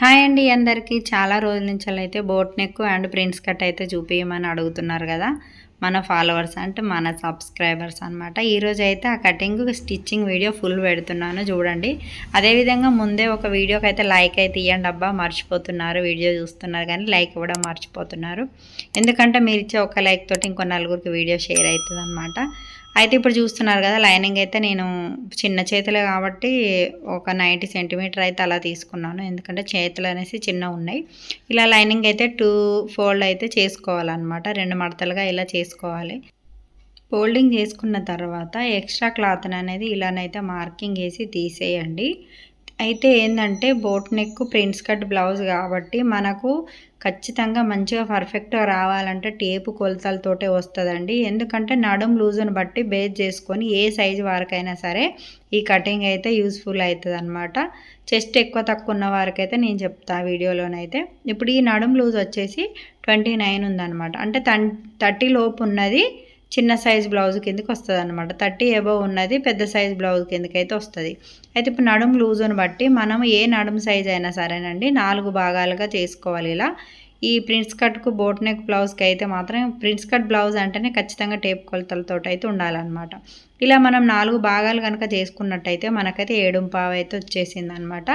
Hi అండి అందరికీ. చాలా రోజుల నుంచి అయితే boat neck and prints cut అయితే చూపించమని అడుగుతున్నారు కదా. మన ఫాలోవర్స్ అంటే మన సబ్స్క్రైబర్స్ అనమాట ఈరోజు అయితే ఆ కటింగ్ స్టిచ్చింగ్ వీడియో ఫుల్ పెడుతున్నాను చూడండి. అదేవిధంగా ముందే ఒక వీడియోకి అయితే లైక్ అయితే ఇవ్వండి అబ్బా. మర్చిపోతున్నారు. వీడియో చూస్తున్నారు కానీ లైక్ ఇవ్వడం మర్చిపోతున్నారు. ఎందుకంటే మీరు ఇచ్చే ఒక లైక్ తోటి ఇంకో నలుగురికి వీడియో షేర్ అవుతుంది అనమాట అయితే ఇప్పుడు చూస్తున్నారు కదా లైనింగ్ అయితే నేను చిన్న చేతులే కాబట్టి ఒక నైంటీ సెంటీమీటర్ అయితే అలా తీసుకున్నాను. ఎందుకంటే చేతులు అనేసి చిన్న ఉన్నాయి. ఇలా లైనింగ్ అయితే టూ ఫోల్డ్ అయితే చేసుకోవాలన్నమాట. రెండు మడతలుగా ఇలా చేసుకోవాలి. ఫోల్డింగ్ చేసుకున్న తర్వాత ఎక్స్ట్రా క్లాత్ అనేది ఇలానైతే మార్కింగ్ వేసి తీసేయండి. అయితే ఏంటంటే boat neck prints cut blouse కాబట్టి మనకు ఖచ్చితంగా మంచిగా పర్ఫెక్ట్గా రావాలంటే టేపు కొలతలతోటే వస్తుందండి. ఎందుకంటే నడుం లూజుని బట్టి బేస్ చేసుకొని ఏ సైజు వారికైనా సరే ఈ కటింగ్ అయితే యూస్ఫుల్ అవుతుంది అనమాట చెస్ట్ ఎక్కువ తక్కువ ఉన్న వారికైతే నేను చెప్తా వీడియోలోనైతే. ఇప్పుడు ఈ నడుం లూజ్ వచ్చేసి ట్వంటీ నైన్ ఉందన్నమాట. అంటే థర్టీ లోపు ఉన్నది చిన్న సైజ్ బ్లౌజ్ కిందకి వస్తుంది అనమాట థర్టీ అబవ్ ఉన్నది పెద్ద సైజ్ బ్లౌజ్ కిందకైతే వస్తుంది. అయితే ఇప్పుడు నడుము లూజుని బట్టి మనం ఏ నడుము సైజ్ అయినా సరేనండి నాలుగు భాగాలుగా చేసుకోవాలి ఇలా. ఈ ప్రిన్స్ కట్కు బోట్ నెక్ బ్లౌజ్కి అయితే మాత్రం ప్రిన్స్ కట్ బ్లౌజ్ అంటేనే ఖచ్చితంగా టేప్ కొలతలతో అయితే ఉండాలన్నమాట. ఇలా మనం నాలుగు భాగాలు కనుక చేసుకున్నట్టయితే మనకైతే ఏడుంపావు అయితే వచ్చేసింది అనమాట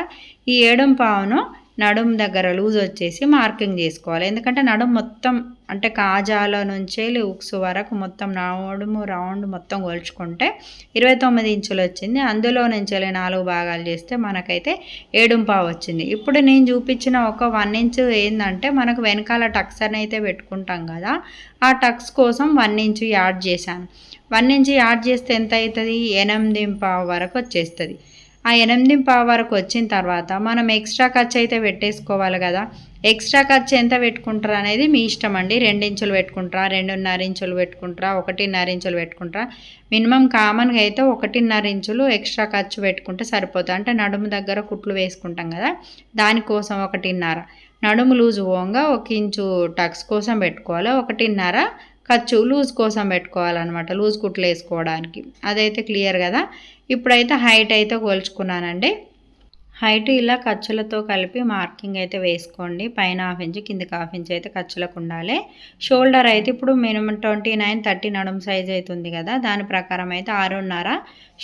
ఈ ఏడుంపావును నడుం దగ్గర లూజ్ వచ్చేసి మార్కింగ్ చేసుకోవాలి. ఎందుకంటే నడుం మొత్తం అంటే కాజాల నుంచే ఉక్స్ వరకు మొత్తం నడుము రౌండ్ మొత్తం కొలుచుకుంటే ఇరవై తొమ్మిది ఇంచులు వచ్చింది. అందులో నుంచి నాలుగు భాగాలు చేస్తే మనకైతే ఏడుంపావు వచ్చింది. ఇప్పుడు నేను చూపించిన ఒక వన్ ఇంచ్ ఏంటంటే మనకు వెనకాల టక్స్ అని అయితే పెట్టుకుంటాం కదా ఆ టక్స్ కోసం వన్ ఇంచ్ యాడ్ చేశాను. వన్ ఇంచ్ యాడ్ చేస్తే ఎంత అవుతుంది? ఎనిమిది పావు వరకు వచ్చేస్తుంది. ఆ ఎనిమిది పావు వరకు వచ్చిన తర్వాత మనం ఎక్స్ట్రా ఖర్చు అయితే పెట్టేసుకోవాలి కదా. ఎక్స్ట్రా ఖర్చు ఎంత పెట్టుకుంటారా అనేది మీ ఇష్టం అండి. రెండించులు పెట్టుకుంటారా రెండున్నర ఇంచులు పెట్టుకుంటారా ఒకటిన్నర ఇంచులు పెట్టుకుంటారా? మినిమం కామన్గా అయితే ఒకటిన్నర ఇంచులు ఎక్స్ట్రా ఖర్చు పెట్టుకుంటే సరిపోతుంది. అంటే నడుము దగ్గర కుట్లు వేసుకుంటాం కదా దానికోసం ఒకటిన్నర. నడుము లూజ్ పోగా ఒక ఇంచు టక్స్ కోసం పెట్టుకోవాలి ఒకటిన్నర ఖర్చు లూజ్ కోసం పెట్టుకోవాలన్నమాట లూజ్ కుట్లు వేసుకోవడానికి. అదైతే క్లియర్ కదా. ఇప్పుడైతే హైట్ అయితే కొలుచుకున్నానండి. హైట్ ఇలా ఖర్చులతో కలిపి మార్కింగ్ అయితే వేసుకోండి. పైన హాఫ్ ఇంచ్ కిందకి హాఫ్ ఇంచ్ అయితే ఖర్చులకు ఉండాలి. షోల్డర్ అయితే ఇప్పుడు మినిమం ట్వంటీ నైన్ థర్టీ నడుము సైజ్ అవుతుంది కదా. దాని ప్రకారం అయితే ఆరున్నర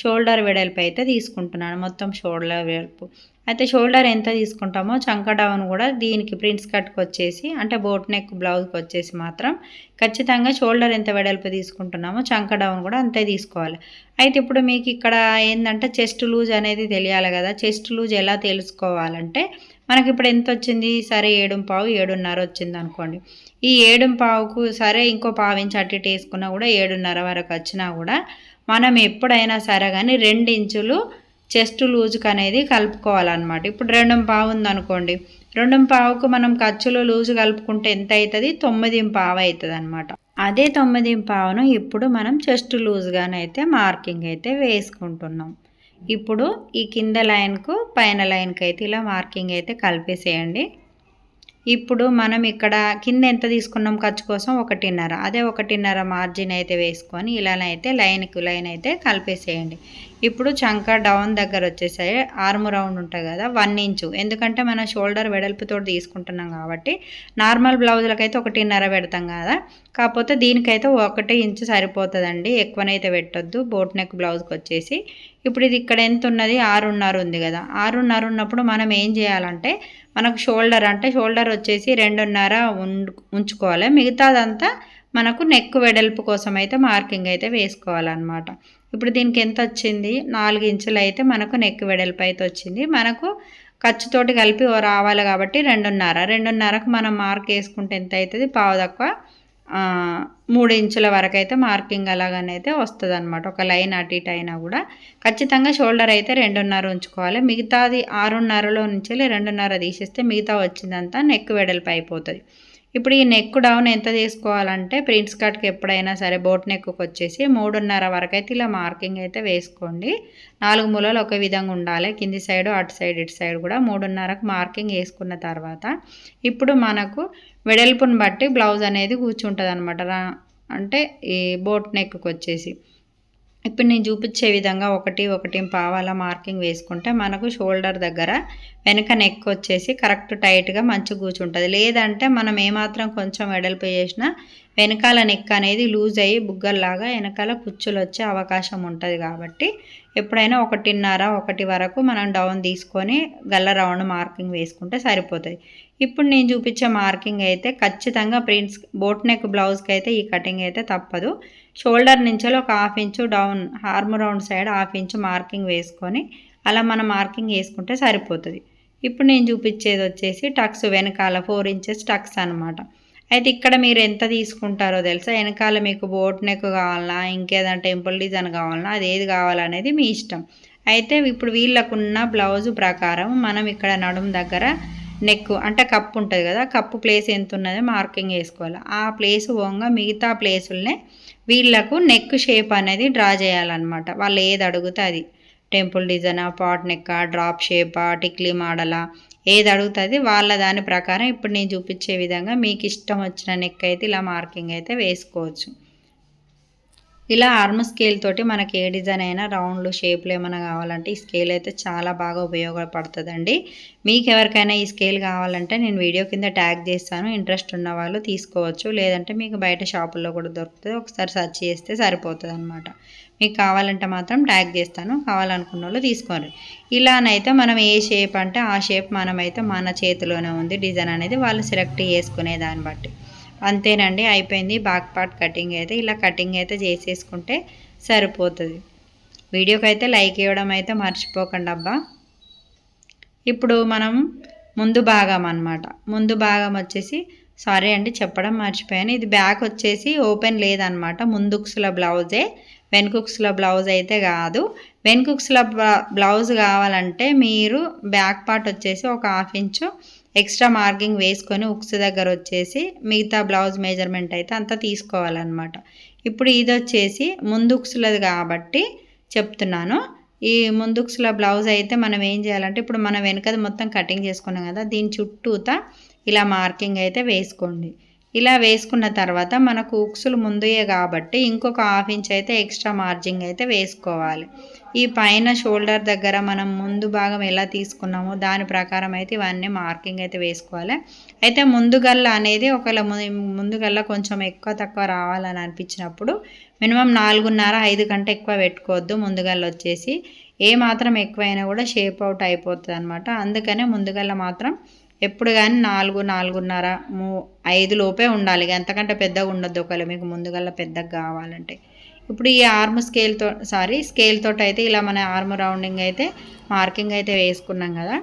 షోల్డర్ వెడల్పు అయితే తీసుకుంటున్నాను. మొత్తం షోల్డర్ వెడల్పు. అయితే షోల్డర్ ఎంత తీసుకుంటామో చంక డౌన్ కూడా దీనికి ప్రింట్స్ కట్కి వచ్చేసి అంటే బోట్ నెక్ బ్లౌజ్కి వచ్చేసి మాత్రం ఖచ్చితంగా షోల్డర్ ఎంత వెడల్పు తీసుకుంటున్నామో చంక డౌన్ కూడా అంతే తీసుకోవాలి. అయితే ఇప్పుడు మీకు ఇక్కడ ఏంటంటే చెస్ట్ లూజ్ అనేది తెలియాలి కదా. చెస్ట్ లూజ్ ఎలా తెలుసుకోవాలంటే మనకి ఇప్పుడు ఎంత వచ్చింది? సరే ఏడుంపావు ఏడున్నర వచ్చింది అనుకోండి. ఈ ఏడుంపావుకు సరే ఇంకో పావు ఇంచు అట్టి వేసుకున్నా కూడా ఏడున్నర వరకు వచ్చినా కూడా మనం ఎప్పుడైనా సరే కానీ రెండు ఇంచులు చెస్ట్ లూజుకు అనేది కలుపుకోవాలన్నమాట. ఇప్పుడు రెండం పావు ఉందనుకోండి. రెండు పావుకు మనం ఖర్చులో లూజు కలుపుకుంటే ఎంత అవుతుంది తొమ్మిది పావు అవుతుంది అనమాట అదే తొమ్మిది పావును ఇప్పుడు మనం చెస్ట్ లూజ్గానైతే మార్కింగ్ అయితే వేసుకుంటున్నాం. ఇప్పుడు ఈ కింద లైన్కు పైన లైన్కి అయితే ఇలా మార్కింగ్ అయితే కలిపేసేయండి. ఇప్పుడు మనం ఇక్కడ కింద ఎంత తీసుకున్నాం ఖర్చు కోసం? ఒకటిన్నర. అదే ఒకటిన్నర మార్జిన్ అయితే వేసుకొని ఇలానైతే లైన్కి లైన్ అయితే కలిపేసేయండి. ఇప్పుడు చంక డౌన్ దగ్గర వచ్చేసరి ఆర్మ్ రౌండ్ ఉంటుంది కదా వన్ ఇంచు ఎందుకంటే మనం షోల్డర్ వెడల్పుతో తీసుకుంటున్నాం కాబట్టి నార్మల్ బ్లౌజులకైతే ఒకటిన్నర పెడతాం కదా. కాకపోతే దీనికైతే ఒకటి ఇంచు సరిపోతుందండి. ఎక్కువనైతే పెట్టొద్దు. బోట్ నెక్ బ్లౌజ్కి వచ్చేసి. ఇప్పుడు ఇది ఇక్కడ ఎంత ఉన్నది? ఆరున్నర ఉంది కదా. ఆరున్నర ఉన్నప్పుడు మనం ఏం చేయాలంటే మనకు షోల్డర్ అంటే షోల్డర్ వచ్చేసి రెండున్నర ఉంచుకోవాలి. మిగతాదంతా మనకు నెక్ వెడల్పు కోసం అయితే మార్కింగ్ అయితే వేసుకోవాలన్నమాట. ఇప్పుడు దీనికి ఎంత వచ్చింది? నాలుగు ఇంచులు అయితే మనకు నెక్ వెడల్పు అయితే వచ్చింది. మనకు ఖర్చుతోటి కలిపి రావాలి కాబట్టి రెండున్నర. రెండున్నరకు మనం మార్క్ వేసుకుంటే ఎంత అవుతుంది? పావు తక్కువ మూడు ఇంచుల వరకు అయితే మార్కింగ్ అలాగనైతే వస్తుంది అనమాట ఒక లైన్ అటు ఇటు అయినా కూడా. ఖచ్చితంగా షోల్డర్ అయితే రెండున్నర ఉంచుకోవాలి. మిగతాది ఆరున్నరలో నుంచి రెండున్నర తీసేస్తే మిగతా వచ్చిందంతా నెక్ వెడల్పు అయిపోతుంది. ఇప్పుడు ఈ నెక్ డౌన్ ఎంత తీసుకోవాలంటే ప్రింట్స్ కట్కి ఎప్పుడైనా సరే బోట్ నెక్కు వచ్చేసి మూడున్నర వరకు అయితే ఇలా మార్కింగ్ అయితే వేసుకోండి. నాలుగు మూలలు ఒక విధంగా ఉండాలి. కింది సైడ్ అటు సైడ్ ఇటు సైడ్ కూడా మూడున్నరకు మార్కింగ్ వేసుకున్న తర్వాత ఇప్పుడు మనకు వెడల్పుని బట్టి బ్లౌజ్ అనేది కూర్చుంటుంది అనమాట అంటే ఈ బోట్ నెక్కి వచ్చేసి. ఇప్పుడు నేను చూపించే విధంగా ఒకటి ఒకటి పావాల మార్కింగ్ వేసుకుంటే మనకు షోల్డర్ దగ్గర వెనక నెక్ వచ్చేసి కరెక్ట్ టైట్గా మంచి కూర్చుంటుంది. లేదంటే మనం ఏమాత్రం కొంచెం వెడల్పు చేసినా వెనకాల నెక్ అనేది లూజ్ అయ్యి బుగ్గల్లాగా వెనకాల కుచ్చులు వచ్చే అవకాశం ఉంటుంది కాబట్టి ఎప్పుడైనా ఒకటిన్నర ఒకటి వరకు మనం డౌన్ తీసుకొని గల్ల రౌండ్ మార్కింగ్ వేసుకుంటే సరిపోతుంది. ఇప్పుడు నేను చూపించే మార్కింగ్ అయితే ఖచ్చితంగా ప్రింట్స్ బోట్ నెక్ బ్లౌజ్కి అయితే ఈ కటింగ్ అయితే తప్పదు. షోల్డర్ నుంచి ఒక half inch down arm round side half inch marking వేసుకొని అలా మనం మార్కింగ్ వేసుకుంటే సరిపోతుంది. ఇప్పుడు నేను చూపించేది వచ్చేసి టక్స్ వెనకాల ఫోర్ ఇంచెస్ టక్స్ అనమాట అయితే ఇక్కడ మీరు ఎంత తీసుకుంటారో తెలుసా? వెనకాల మీకు బోట్ నెక్ కావాలన్నా ఇంకేదైనా టెంపుల్ డిజైన్ కావాలన్నా అది ఏది కావాలనేది మీ ఇష్టం. అయితే ఇప్పుడు వీళ్ళకున్న బ్లౌజ్ ప్రకారం మనం ఇక్కడ నడుము దగ్గర నెక్ అంటే కప్పు ఉంటుంది కదా కప్పు ప్లేస్ ఎంత ఉన్నదో మార్కింగ్ వేసుకోవాలి ఆ ప్లేస్ పోగా మిగతా ప్లేసులనే వీళ్ళకు నెక్ షేప్ అనేది డ్రా చేయాలన్నమాట. వాళ్ళు ఏది అడుగుతే అది. టెంపుల్ డిజైనా పాట్ నెక్క డ్రాప్ షేపా టిక్లీ మోడలా? ఏది అడుగుతుంది వాళ్ళ దాని ప్రకారం ఇప్పుడు నేను చూపించే విధంగా మీకు ఇష్టం వచ్చిన నెక్ అయితే ఇలా మార్కింగ్ అయితే వేసుకోవచ్చు. ఇలా ఆర్మ్ స్కేల్ తోటి మనకి ఏ డిజైన్ అయినా రౌండ్లు షేప్లు ఏమైనా కావాలంటే ఈ స్కేల్ అయితే చాలా బాగా ఉపయోగపడుతుందండి. మీకు ఎవరికైనా ఈ స్కేల్ కావాలంటే నేను వీడియో కింద ట్యాగ్ చేస్తాను. ఇంట్రెస్ట్ ఉన్న వాళ్ళు తీసుకోవచ్చు. లేదంటే మీకు బయట షాపుల్లో కూడా దొరుకుతుంది. ఒకసారి సెర్చ్ చేస్తే సరిపోతుంది అనమాట మీకు కావాలంటే మాత్రం ట్యాగ్ చేస్తాను. కావాలనుకున్న వాళ్ళు తీసుకోండి. ఇలానైతే మనం ఏ షేప్ అంటే ఆ షేప్ మనమైతే మన చేతిలోనే ఉంది. డిజైన్ అనేది వాళ్ళు సెలెక్ట్ చేసుకునే దాన్ని బట్టి. అంతేనండి అయిపోయింది. బ్యాక్ పార్ట్ కటింగ్ అయితే ఇలా కటింగ్ అయితే చేసేసుకుంటే సరిపోతుంది. వీడియోకి అయితే లైక్ ఇవ్వడం అయితే మర్చిపోకండి అబ్బా. ఇప్పుడు మనం ముందు భాగం అనమాట ముందు భాగం వచ్చేసి సారీ అండి చెప్పడం మర్చిపోయాను. ఇది బ్యాక్ వచ్చేసి ఓపెన్ లేదనమాట ముందుక్సుల బ్లౌజే వెనుకుక్స్ల బ్లౌజ్ అయితే కాదు. వెనుకుక్స్ల బ్లౌజ్ కావాలంటే మీరు బ్యాక్ పార్ట్ వచ్చేసి ఒక హాఫ్ ఇంచు ఎక్స్ట్రా మార్కింగ్ వేసుకొని ఉక్స్ దగ్గర వచ్చేసి మిగతా బ్లౌజ్ మెజర్మెంట్ అయితే అంతా తీసుకోవాలన్నమాట. ఇప్పుడు ఇది వచ్చేసి ముందుక్స్లది కాబట్టి చెప్తున్నాను. ఈ ముందుక్స్ల బ్లౌజ్ అయితే మనం ఏం చేయాలంటే ఇప్పుడు మనం వెనకది మొత్తం కటింగ్ చేసుకున్నాం కదా దీని చుట్టూతా ఇలా మార్కింగ్ అయితే వేసుకోండి. ఇలా వేసుకున్న తర్వాత మనకు ఉక్సులు ముందుయే కాబట్టి ఇంకొక హాఫ్ ఇంచ్ అయితే ఎక్స్ట్రా మార్జింగ్ అయితే వేసుకోవాలి. ఈ పైన షోల్డర్ దగ్గర మనం ముందు భాగం ఎలా తీసుకున్నామో దాని ప్రకారం అయితే ఇవన్నీ మార్కింగ్ అయితే వేసుకోవాలి. అయితే ముందుగల్ల అనేది ఒకవేళ ముందుగల్ల కొంచెం ఎక్కువ తక్కువ రావాలని అనిపించినప్పుడు మినిమం నాలుగున్నర ఐదు కంటే ఎక్కువ పెట్టుకోవద్దు. ముందుగల్ల వచ్చేసి ఏ మాత్రం ఎక్కువైనా కూడా షేప్ అవుట్ అయిపోతుంది అనమాట అందుకనే ముందుగల్ల మాత్రం ఎప్పుడు కానీ నాలుగు నాలుగున్నర మూ ఐదు లోపే ఉండాలి. అంతకంటే పెద్దగా ఉండొద్దు ఒకవేళ మీకు ముందుగల్లా పెద్దగా కావాలంటే. ఇప్పుడు ఈ ఆర్మ్ స్కేల్తో సారీ స్కేల్తో అయితే ఇలా మన ఆర్మ్ రౌండింగ్ అయితే మార్కింగ్ అయితే వేసుకున్నాం కదా.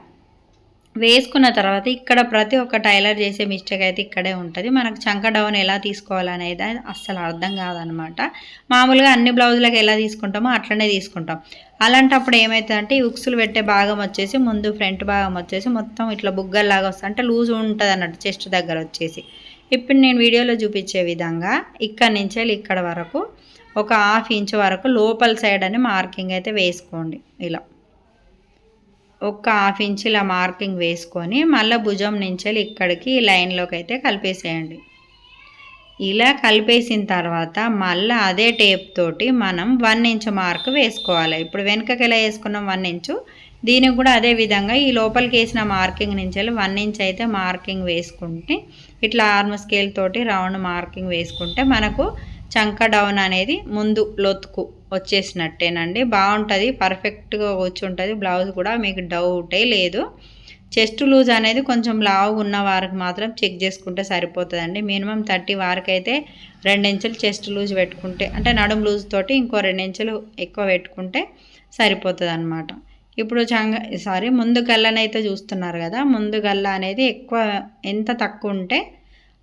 వేసుకున్న తర్వాత ఇక్కడ ప్రతి ఒక్క టైలర్ చేసే మిస్టేక్ అయితే ఇక్కడే ఉంటుంది. మనకు చంక డౌన్ ఎలా తీసుకోవాలనేది అస్సలు అర్థం కాదనమాట. మామూలుగా అన్ని బ్లౌజులకు ఎలా తీసుకుంటామో అట్లనే తీసుకుంటాం. అలాంటప్పుడు ఏమవుతుందంటే ఈ ఉక్సులు పెట్టే భాగం వచ్చేసి ముందు ఫ్రంట్ భాగం వచ్చేసి మొత్తం ఇట్లా బుగ్గల్లాగా వస్తుంది అంటే లూజ్ ఉంటుంది అన్నట్టు చెస్ట్ దగ్గర వచ్చేసి. ఇప్పుడు నేను వీడియోలో చూపించే విధంగా ఇక్కడ నుంచి ఇక్కడ వరకు ఒక హాఫ్ ఇంచ్ వరకు లోపల సైడ్ అని మార్కింగ్ అయితే వేసుకోండి ఇలా. ఒక హాఫ్ ఇంచ్ ఇలా మార్కింగ్ వేసుకొని మళ్ళీ భుజం నుంచి ఇక్కడికి లైన్లోకి అయితే కలిపేసేయండి. ఇలా కలిపేసిన తర్వాత మళ్ళీ అదే టేప్ తోటి మనం వన్ ఇంచ్ మార్క్ వేసుకోవాలి. ఇప్పుడు వెనుకకి ఎలా వేసుకున్నాం? One inch. దీనికి కూడా అదే విధంగా ఈ లోపలికి వేసిన మార్కింగ్ నుంచి వన్ ఇంచ్ అయితే మార్కింగ్ వేసుకుంటే ఇట్లా ఆర్మ్ స్కేల్ తోటి రౌండ్ మార్కింగ్ వేసుకుంటే మనకు చంక డౌన్ అనేది ముందు లొత్తుకు వచ్చేసినట్టేనండి. బాగుంటుంది పర్ఫెక్ట్గా కూర్చుంటుంది. బ్లౌజ్ కూడా మీకు డౌటే లేదు. చెస్ట్ లూజ్ అనేది కొంచెం లావు ఉన్న వారికి మాత్రం చెక్ చేసుకుంటే సరిపోతుందండి. మినిమం థర్టీ వారికి అయితే రెండించులు చెస్ట్ లూజ్ పెట్టుకుంటే అంటే నడుము లూజ్ తోటి ఇంకో రెండించులు ఎక్కువ పెట్టుకుంటే సరిపోతుంది అనమాట ఇప్పుడు చంగ సారీ ముందు గల్లనైతే చూస్తున్నారు కదా ముందు గల్ల అనేది ఎక్కువ ఎంత తక్కువ ఉంటే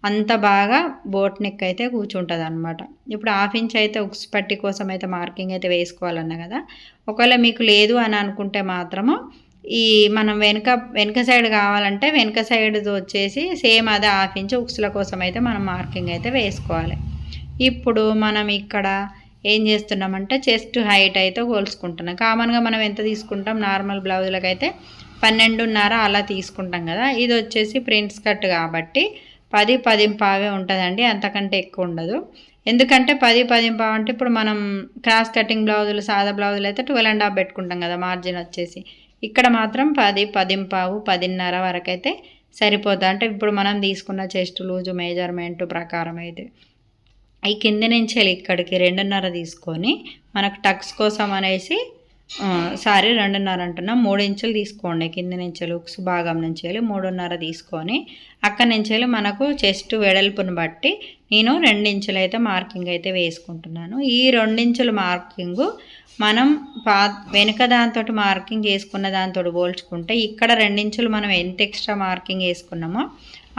అంత బాగా బోట్ నెక్ అయితే కూర్చుంటుంది అనమాట ఇప్పుడు హాఫ్ ఇంచ్ అయితే ఉక్స్ పట్టి కోసం అయితే మార్కింగ్ అయితే వేసుకోవాలన్నా కదా ఒకవేళ మీకు లేదు అని అనుకుంటే మాత్రము ఈ మనం వెనుక వెనుక సైడ్ కావాలంటే వెనుక సైడ్ వచ్చేసి సేమ్ అదే హాఫ్ ఇంచ్ ఉక్స్ల కోసం అయితే మనం మార్కింగ్ అయితే వేసుకోవాలి. ఇప్పుడు మనం ఇక్కడ ఏం చేస్తున్నామంటే చెస్ట్ హైట్ అయితే కోల్చుకుంటున్నాం కామన్గా మనం ఎంత తీసుకుంటాం? నార్మల్ బ్లౌజులకైతే అయితే పన్నెండున్నర అలా తీసుకుంటాం కదా. ఇది వచ్చేసి ప్రింట్స్ కట్ కాబట్టి పది పదింపావే ఉంటుందండి అంతకంటే ఎక్కువ ఉండదు ఎందుకంటే పది పది పావు అంటే ఇప్పుడు మనం క్రాస్ కటింగ్ బ్లౌజులు సాదా బ్లౌజులు అయితే ట్వెల్వ్ అండ్ హాఫ్ పెట్టుకుంటాం కదా మార్జిన్ వచ్చేసి. ఇక్కడ మాత్రం పది పదింపావు పదిన్నర వరకు అయితే సరిపోతుంది అంటే ఇప్పుడు మనం తీసుకున్న చెస్ట్ లూజు మెజర్మెంట్ ప్రకారం అయితే. ఈ కింది నుంచి ఇక్కడికి రెండున్నర తీసుకొని మనకు టక్స్ కోసం అనేసి సారీ రెండున్నర అంటున్నా మూడు ఇంచులు తీసుకోండి. కింద నుంచి ఉక్స్ భాగం నుంచి వెళ్ళి మూడున్నర తీసుకొని అక్కడి నుంచి వెళ్ళి మనకు చెస్ట్ వెడల్పును బట్టి నేను రెండించులు అయితే మార్కింగ్ అయితే వేసుకుంటున్నాను. ఈ రెండించుల మార్కింగు మనం పా వెనుక దాంతో మార్కింగ్ చేసుకున్న దాంతో పోల్చుకుంటే ఇక్కడ రెండించులు మనం ఎంత ఎక్స్ట్రా మార్కింగ్ వేసుకున్నామో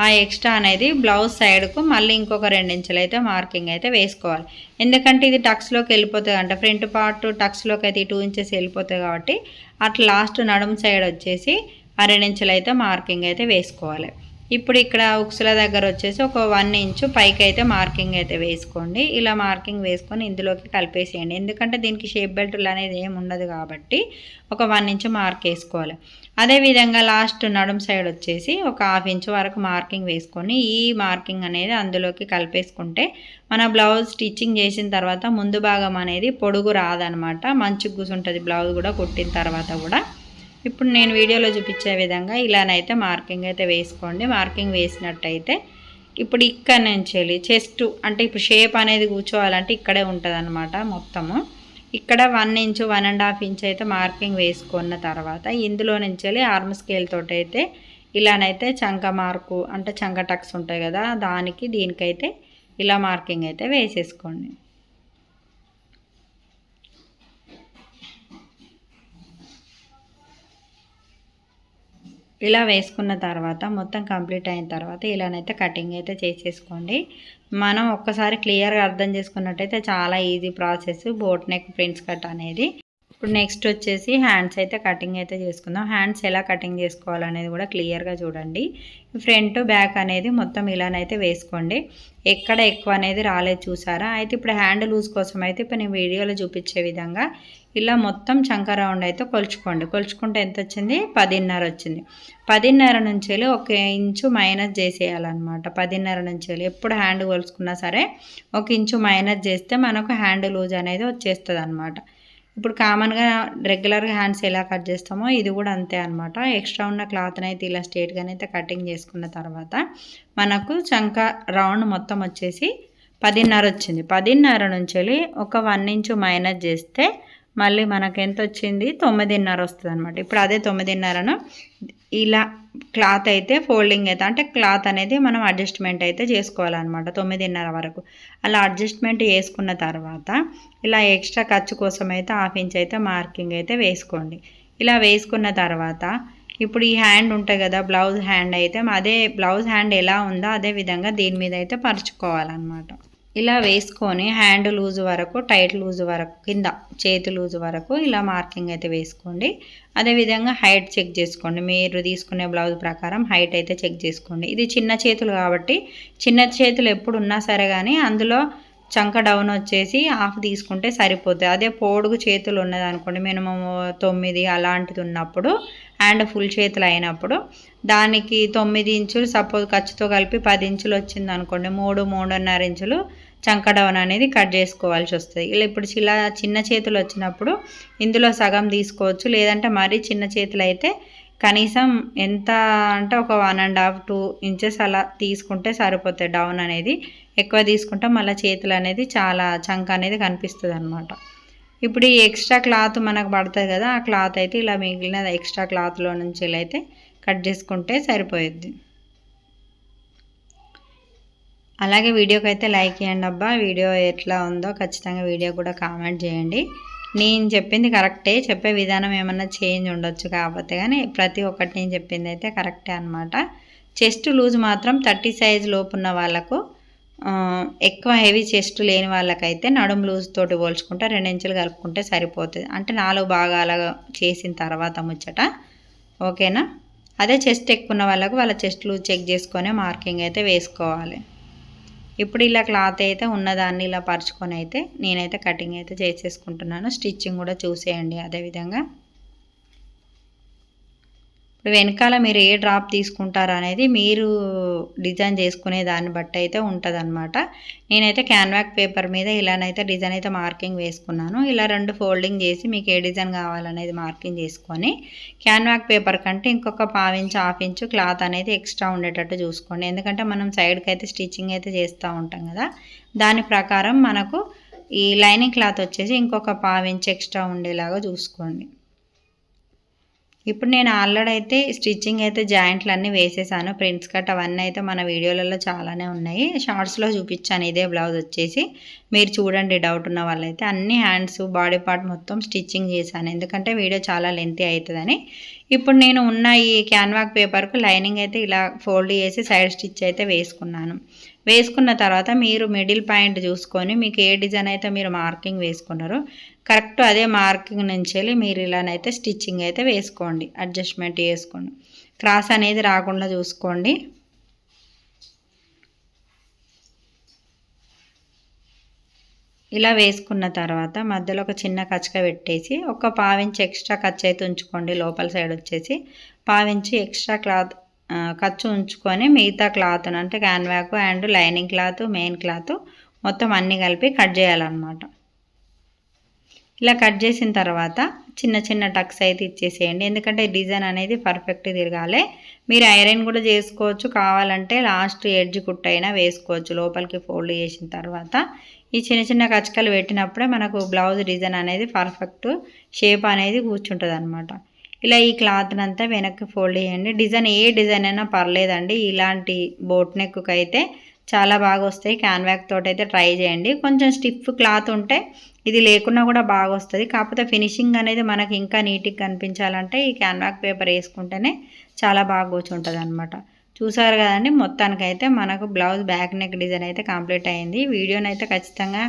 ఆ ఎక్స్ట్రా అనేది బ్లౌజ్ సైడ్కు మళ్ళీ ఇంకొక రెండించులు అయితే మార్కింగ్ అయితే వేసుకోవాలి. ఎందుకంటే ఇది టక్స్లోకి వెళ్ళిపోతుంది అంటే ఫ్రంట్ పార్ట్ టక్స్లోకి అయితే టూ ఇంచెస్ వెళ్ళిపోతుంది కాబట్టి అట్లా లాస్ట్ నడుము సైడ్ వచ్చేసి ఆ రెండించులు అయితే మార్కింగ్ అయితే వేసుకోవాలి. ఇప్పుడు ఇక్కడ ఉక్సుల దగ్గర వచ్చేసి ఒక వన్ ఇంచు పైకి అయితే మార్కింగ్ అయితే వేసుకోండి. ఇలా మార్కింగ్ వేసుకొని ఇందులోకి కలిపేసేయండి. ఎందుకంటే దీనికి షేప్ బెల్టులు అనేది ఏమి ఉండదు కాబట్టి ఒక వన్ ఇంచు మార్క్ వేసుకోవాలి. అదేవిధంగా లాస్ట్ నడుం సైడ్ వచ్చేసి ఒక హాఫ్ ఇంచు వరకు మార్కింగ్ వేసుకొని ఈ మార్కింగ్ అనేది అందులోకి కలిపేసుకుంటే మన బ్లౌజ్ స్టిచ్చింగ్ చేసిన తర్వాత ముందు భాగం అనేది పొడుగు రాదనమాట. మంచి గుసుంటుంది బ్లౌజ్ కూడా కుట్టిన తర్వాత కూడా. ఇప్పుడు నేను వీడియోలో చూపించే విధంగా ఇలానైతే మార్కింగ్ అయితే వేసుకోండి. మార్కింగ్ వేసినట్టయితే ఇప్పుడు ఇక్కడ నుంచి వెళ్ళి చెస్ట్ అంటే ఇప్పుడు షేప్ అనేది కూర్చోవాలంటే ఇక్కడే ఉంటుంది మొత్తము. ఇక్కడ one inch one and half inch అయితే మార్కింగ్ వేసుకున్న తర్వాత ఇందులో నుంచి వెళ్ళి ఆర్మ్ స్కేల్ తోటి అయితే ఇలానైతే చంక మార్కు అంటే చంక టక్స్ ఉంటాయి కదా దానికి దీనికైతే ఇలా మార్కింగ్ అయితే వేసేసుకోండి. ఇలా వేసుకున్న తర్వాత మొత్తం కంప్లీట్ అయిన తర్వాత ఇలానైతే కటింగ్ అయితే చేసేసుకోండి. మనం ఒక్కసారి క్లియర్గా అర్థం చేసుకున్నట్టయితే చాలా easy process boat neck prints cut అనేది. ఇప్పుడు నెక్స్ట్ వచ్చేసి హ్యాండ్స్ అయితే కటింగ్ అయితే చేసుకుందాం. హ్యాండ్స్ ఎలా కటింగ్ చేసుకోవాలనేది కూడా క్లియర్గా చూడండి. ఫ్రంట్ బ్యాక్ అనేది మొత్తం ఇలానైతే వేసుకోండి. ఎక్కడ ఎక్కువ అనేది రాలేదు చూసారా? అయితే ఇప్పుడు హ్యాండ్ లూజ్ కోసం అయితే ఇప్పుడు నేను వీడియోలో చూపించే విధంగా ఇలా మొత్తం చంక రౌండ్ అయితే కొలుచుకోండి. కొలుచుకుంటే ఎంత వచ్చింది? పదిన్నర వచ్చింది. పదిన్నర నుంచి వెళ్ళి ఒక ఇంచు మైనస్ చేసేయాలన్నమాట. పదిన్నర నుంచి వెళ్ళి ఎప్పుడు హ్యాండ్ కొలుచుకున్నా సరే ఒక ఇంచు మైనస్ చేస్తే మనకు హ్యాండ్ లూజ్ అనేది వచ్చేస్తుంది అనమాట ఇప్పుడు కామన్గా రెగ్యులర్గా హ్యాండ్స్ ఎలా కట్ చేస్తామో ఇది కూడా అంతే అనమాట ఎక్స్ట్రా ఉన్న క్లాత్ని అయితే ఇలా స్ట్రేట్గానైతే కటింగ్ చేసుకున్న తర్వాత మనకు చంక రౌండ్ మొత్తం వచ్చేసి పదిన్నర వచ్చింది. పదిన్నర నుంచి ఒక వన్ ఇంచు మైనస్ చేస్తే మళ్ళీ మనకు ఎంత వచ్చింది? తొమ్మిదిన్నర వస్తుంది అనమాట ఇప్పుడు అదే తొమ్మిదిన్నరను ఇలా క్లాత్ అయితే ఫోల్డింగ్ అయితే అంటే క్లాత్ అనేది మనం అడ్జస్ట్మెంట్ అయితే చేసుకోవాలన్నమాట తొమ్మిదిన్నర వరకు. అలా అడ్జస్ట్మెంట్ చేసుకున్న తర్వాత ఇలా ఎక్స్ట్రా ఖర్చు కోసం అయితే హాఫ్ ఇంచ్ అయితే మార్కింగ్ అయితే వేసుకోండి. ఇలా వేసుకున్న తర్వాత ఇప్పుడు ఈ హ్యాండ్ ఉంటుంది కదా బ్లౌజ్ హ్యాండ్ అయితే అదే బ్లౌజ్ హ్యాండ్ ఎలా ఉందో అదే విధంగా దీని మీద అయితే పరుచుకోవాలన్నమాట. ఇలా వేసుకొని హ్యాండ్ లూజ్ వరకు టైట్ లూజ్ వరకు కింద చేతి లూజ్ వరకు ఇలా మార్కింగ్ అయితే వేసుకోండి. అదేవిధంగా హైట్ చెక్ చేసుకోండి. మీరు తీసుకునే బ్లౌజ్ ప్రకారం హైట్ అయితే చెక్ చేసుకోండి. ఇది చిన్న చేతులు కాబట్టి చిన్న చేతులు ఎప్పుడు ఉన్నా సరే కానీ అందులో చంక డౌన్ వచ్చేసి హాఫ్ తీసుకుంటే సరిపోతుంది అదే పోడుగు చేతులు ఉన్నది అనుకోండి మినిమం తొమ్మిది అలాంటిది ఉన్నప్పుడు అండ్ ఫుల్ చేతులు అయినప్పుడు దానికి తొమ్మిది ఇంచులు సపోజ్ ఖర్చుతో కలిపి పది ఇంచులు వచ్చింది అనుకోండి మూడు మూడున్నర ఇంచులు చంక డౌన్ అనేది కట్ చేసుకోవాల్సి వస్తుంది. ఇలా ఇప్పుడు చిలా చిన్న చేతులు వచ్చినప్పుడు ఇందులో సగం తీసుకోవచ్చు లేదంటే మరీ చిన్న చేతులు అయితే కనీసం ఎంత అంటే ఒక one and half two inches అలా తీసుకుంటే సరిపోతాయి డౌన్ అనేది. ఎక్కువ తీసుకుంటే మళ్ళీ చేతులు అనేది చాలా చంక అనేది కనిపిస్తుంది అనమాట ఇప్పుడు ఈ ఎక్స్ట్రా క్లాత్ మనకు పడుతుంది కదా ఆ క్లాత్ అయితే ఇలా మిగిలిన ఎక్స్ట్రా క్లాత్లో నుంచి అయితే కట్ చేసుకుంటే సరిపోయిద్ది. అలాగే వీడియోకి అయితే లైక్ చేయండి అబ్బా. వీడియో ఎట్లా ఉందో ఖచ్చితంగా వీడియో కూడా కామెంట్ చేయండి. నేను చెప్పింది కరెక్టే. చెప్పే విధానం ఏమన్నా చేంజ్ ఉండొచ్చు కాకపోతే కానీ ప్రతి ఒక్కటి నేను చెప్పింది అయితే కరెక్టే అనమాట చెస్ట్ లూజ్ మాత్రం థర్టీ సైజ్ లోపు ఉన్న వాళ్ళకు ఎక్కువ హెవీ చెస్ట్ లేని వాళ్ళకైతే నడుం లూజ్ తోటి పోల్చుకుంటే రెండించులు కలుపుకుంటే సరిపోతుంది. అంటే నాలుగు భాగాల చేసిన తర్వాత ముచ్చట. ఓకేనా? అదే చెస్ట్ ఎక్కువ ఉన్న వాళ్ళకు వాళ్ళ చెస్ట్ లూజ్ చెక్ చేసుకొని మార్కింగ్ అయితే వేసుకోవాలి. ఇప్పుడు ఇలా క్లాత్ అయితే ఉన్నదాన్ని ఇలా పరుచుకొని అయితే నేనైతే కటింగ్ అయితే చేసేసుకుంటున్నాను. స్టిచ్చింగ్ కూడా చూసేయండి అదేవిధంగా. వెనకాల మీరు ఏ డ్రాప్ తీసుకుంటారా అనేది మీరు డిజైన్ చేసుకునే దాన్ని బట్టి అయితే ఉంటుంది అనమాట నేనైతే క్యాన్వాక్ పేపర్ మీద ఇలానైతే డిజైన్ అయితే మార్కింగ్ వేసుకున్నాను. ఇలా రెండు ఫోల్డింగ్ చేసి మీకు ఏ డిజైన్ కావాలనేది మార్కింగ్ చేసుకొని క్యాన్వాక్ పేపర్ కంటే ఇంకొక పావు ఇంచు హాఫ్ ఇంచు క్లాత్ అనేది ఎక్స్ట్రా ఉండేటట్టు చూసుకోండి. ఎందుకంటే మనం సైడ్కి అయితే స్టిచ్చింగ్ అయితే చేస్తూ ఉంటాం కదా. దాని ప్రకారం మనకు ఈ లైనింగ్ క్లాత్ వచ్చేసి ఇంకొక పావు ఇంచు ఎక్స్ట్రా ఉండేలాగా చూసుకోండి. ఇప్పుడు నేను ఆల్రెడీ అయితే స్టిచ్చింగ్ అయితే జాయింట్లు అన్నీ వేసేసాను. ప్రింట్స్ కట్ అవన్నీ అయితే మన వీడియోలలో చాలానే ఉన్నాయి. షార్ట్స్లో చూపించాను. ఇదే బ్లౌజ్ వచ్చేసి. మీరు చూడండి డౌట్ ఉన్న వాళ్ళైతే అన్ని హ్యాండ్స్ బాడీ పార్ట్ మొత్తం స్టిచ్చింగ్ చేశాను. ఎందుకంటే వీడియో చాలా లెంతీ అవుతుందని ఇప్పుడు నేను ఉన్న ఈ క్యాన్వాక్ పేపర్కు లైనింగ్ అయితే ఇలా ఫోల్డ్ చేసి సైడ్ స్టిచ్ అయితే వేసుకున్నాను. వేసుకున్న తర్వాత మీరు మిడిల్ పాయింట్ చూసుకొని మీకు ఏ డిజైన్ అయితే మీరు మార్కింగ్ వేసుకున్నారో కరెక్ట్ అదే మార్కింగ్ నుంచి వెళ్ళి మీరు ఇలానైతే స్టిచ్చింగ్ అయితే వేసుకోండి అడ్జస్ట్మెంట్ చేసుకోండి. క్రాస్ అనేది రాకుండా చూసుకోండి. ఇలా వేసుకున్న తర్వాత మధ్యలో ఒక చిన్న కచ్చక పెట్టేసి ఒక పావించి ఎక్స్ట్రా ఖర్చు అయితే ఉంచుకోండి. లోపల సైడ్ వచ్చేసి పావించి ఎక్స్ట్రా క్లాత్ ఖర్చు ఉంచుకొని మిగతా క్లాత్ అంటే canvas and lining cloth main cloth మొత్తం అన్నీ కలిపి కట్ చేయాలన్నమాట. ఇలా కట్ చేసిన తర్వాత చిన్న చిన్న టక్స్ అయితే ఇచ్చేసేయండి. ఎందుకంటే డిజైన్ అనేది పర్ఫెక్ట్ తిరగాలి. మీరు ఐరన్ కూడా చేసుకోవచ్చు. కావాలంటే లాస్ట్ ఎడ్జ్ కుట్టైనా వేసుకోవచ్చు. లోపలికి ఫోల్డ్ చేసిన తర్వాత ఈ చిన్న చిన్న కచ్చకలు పెట్టినప్పుడే మనకు బ్లౌజ్ డిజైన్ అనేది పర్ఫెక్ట్ షేప్ అనేది కూర్చుంటుంది అనమాట ఇలా ఈ క్లాత్ని అంతా వెనక్కి ఫోల్డ్ చేయండి. డిజైన్ ఏ డిజైన్ అయినా పర్లేదండి. ఇలాంటి బోట్ నెక్కు అయితే చాలా బాగా వస్తాయి క్యాన్వాక్ తోటి అయితే ట్రై చేయండి. కొంచెం స్టిఫ్ క్లాత్ ఉంటే ఇది లేకున్నా కూడా బాగా వస్తుంది కాకపోతే ఫినిషింగ్ అనేది మనకి ఇంకా నీట్గా కనిపించాలంటే ఈ క్యాన్వాక్ పేపర్ వేసుకుంటేనే చాలా బాగా కూర్చుంటుంది అనమాట చూసారు కదండి మొత్తానికైతే మనకు బ్లౌజ్ బ్యాక్ నెక్ డిజైన్ అయితే కంప్లీట్ అయింది. వీడియోని అయితే ఖచ్చితంగా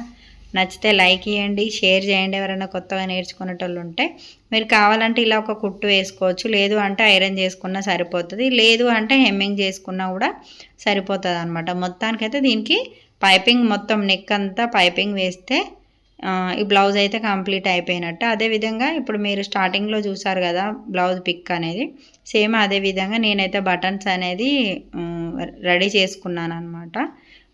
నచ్చితే లైక్ చేయండి షేర్ చేయండి ఎవరైనా కొత్తగా నేర్చుకునేటోళ్ళు ఉంటే. మీరు కావాలంటే ఇలా ఒక కుట్టు వేసుకోవచ్చు లేదు అంటే ఐరన్ చేసుకున్నా సరిపోతుంది లేదు అంటే హెమ్మింగ్ చేసుకున్నా కూడా సరిపోతుంది అనమాట మొత్తానికైతే దీనికి పైపింగ్ మొత్తం నెక్ అంతా పైపింగ్ వేస్తే ఈ బ్లౌజ్ అయితే కంప్లీట్ అయిపోయినట్టు. అదేవిధంగా ఇప్పుడు మీరు స్టార్టింగ్లో చూసారు కదా బ్లౌజ్ పిక్ అనేది. సేమ్ అదే విధంగా నేనైతే బటన్స్ అనేది రెడీ చేసుకున్నాను అనమాట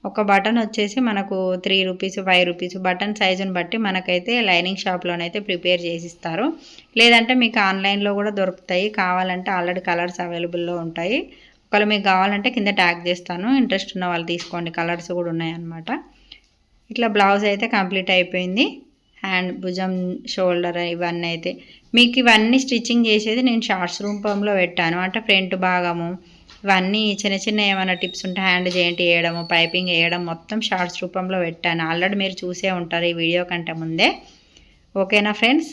ఒక బటన్ వచ్చేసి మనకు three rupees five rupees button సైజుని బట్టి మనకైతే లైనింగ్ షాప్లోనైతే ప్రిపేర్ చేసిస్తారు. లేదంటే మీకు ఆన్లైన్లో కూడా దొరుకుతాయి. కావాలంటే ఆల్రెడీ కలర్స్ అవైలబుల్లో ఉంటాయి. ఒకవేళ మీకు కావాలంటే కింద ట్యాగ్ చేస్తాను. ఇంట్రెస్ట్ ఉన్న వాళ్ళు తీసుకోండి. కలర్స్ కూడా ఉన్నాయన్నమాట. ఇట్లా బ్లౌజ్ అయితే కంప్లీట్ అయిపోయింది. హ్యాండ్ భుజం షోల్డర్ ఇవన్నీ అయితే. మీకు ఇవన్నీ స్టిచ్చింగ్ చేసేది నేను షార్ట్స్ రూపంలో పెట్టాను. అంటే ఫ్రంట్ భాగము ఇవన్నీ చిన్న చిన్న ఏమైనా టిప్స్ ఉంటే హ్యాండ్ జాయింట్ వేయడము పైపింగ్ వేయడం మొత్తం షార్ట్స్ రూపంలో పెట్టాను. ఆల్రెడీ మీరు చూసే ఉంటారు ఈ వీడియో కంటే ముందే. ఓకేనా ఫ్రెండ్స్?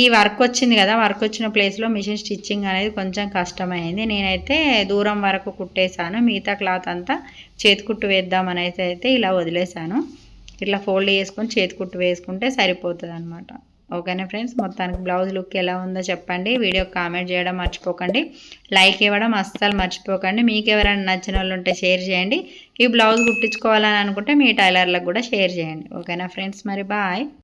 ఈ వర్క్ వచ్చింది కదా వర్క్ వచ్చిన ప్లేస్లో మిషన్ స్టిచ్చింగ్ అనేది కొంచెం కష్టమైంది. నేనైతే దూరం వరకు కుట్టేశాను. మిగతా క్లాత్ అంతా చేతికుట్టు వేద్దామని అయితే ఇలా వదిలేశాను. ఇట్లా ఫోల్డ్ చేసుకొని చేతి కుట్టు వేసుకుంటే సరిపోతుంది అనమాట ఓకేనా ఫ్రెండ్స్? మొత్తానికి బ్లౌజ్ లుక్ ఎలా ఉందో చెప్పండి. వీడియో కామెంట్ చేయడం మర్చిపోకండి. లైక్ ఇవ్వడం అస్సలు మర్చిపోకండి. మీకు ఎవరైనా నచ్చిన వాళ్ళు ఉంటే షేర్ చేయండి. ఈ బ్లౌజ్ కుట్టించుకోవాలని అనుకుంటే మీ టైలర్లకు కూడా షేర్ చేయండి. ఓకేనా ఫ్రెండ్స్? మరి బాయ్.